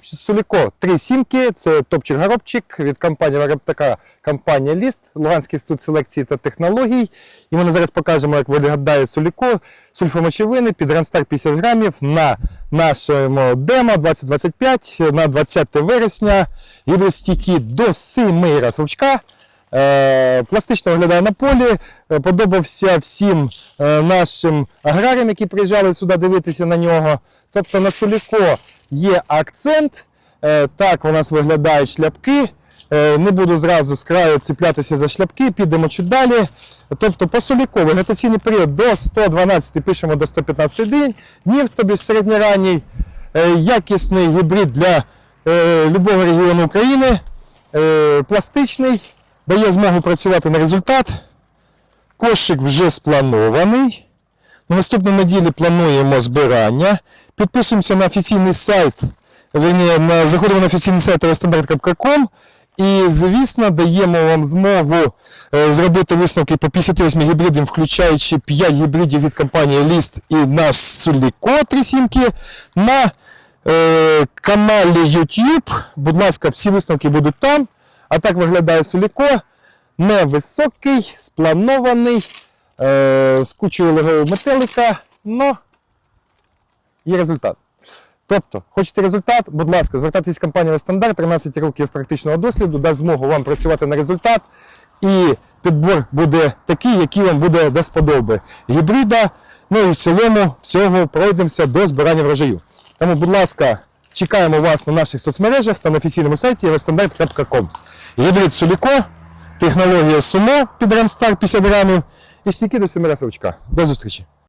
Суліко три сімки, це топчик-горобчик від компанії виробника компанія Ліст, Луганський інститут селекції та технологій. І ми зараз покажемо, як виглядає Суліко, сульфомочевини під Ранстар 50 грамів на нашому демо 2025 на 20 вересня. Гібрид до 7 разовчка. Е, Пластично виглядає на полі. Е, Подобався всім е, нашим аграріям, які приїжджали сюди дивитися на нього. Тобто на Соліко є акцент. Е, Так у нас виглядають шляпки. Е, Не буду зразу з краю цеплятися за шляпки, підемо чуть далі. Тобто по Соліко вегетаційний період до 112, пишемо до 115 день, днів, тобі середньоранній, Е, якісний гібрид для любого регіону України, пластичний, дає змогу працювати на результат. Кошик вже спланований. На наступній неділі плануємо збирання. Підписуємося на офіційний сайт, верні, на, заходимо на офіційний сайт restandard.com і, звісно, даємо вам змогу е, зробити висновки по 58 гібридам, включаючи 5 гібридів від компанії List і наш Суліко 3 сімки на е, каналі YouTube. Будь ласка, всі висновки будуть там. А так виглядає Суліко. Невисокий, спланований, з кучою легою метелика, но є результат. Тобто, хочете результат, будь ласка, звертайтесь в компанію Стандарт, 13 років практичного досліду, дасть змогу вам працювати на результат, і підбор буде такий, який вам буде до сподоби. Гібрида, ну і в цілому всього пройдемося до збирання врожаю. Тому, будь ласка, чекаємо вас на наших соцмережах та на офіційному сайті restandart.com. Гібрид Суліко, технологія Сумо під Ренстар 50 грамів і стільки до 7 разів. До зустрічі!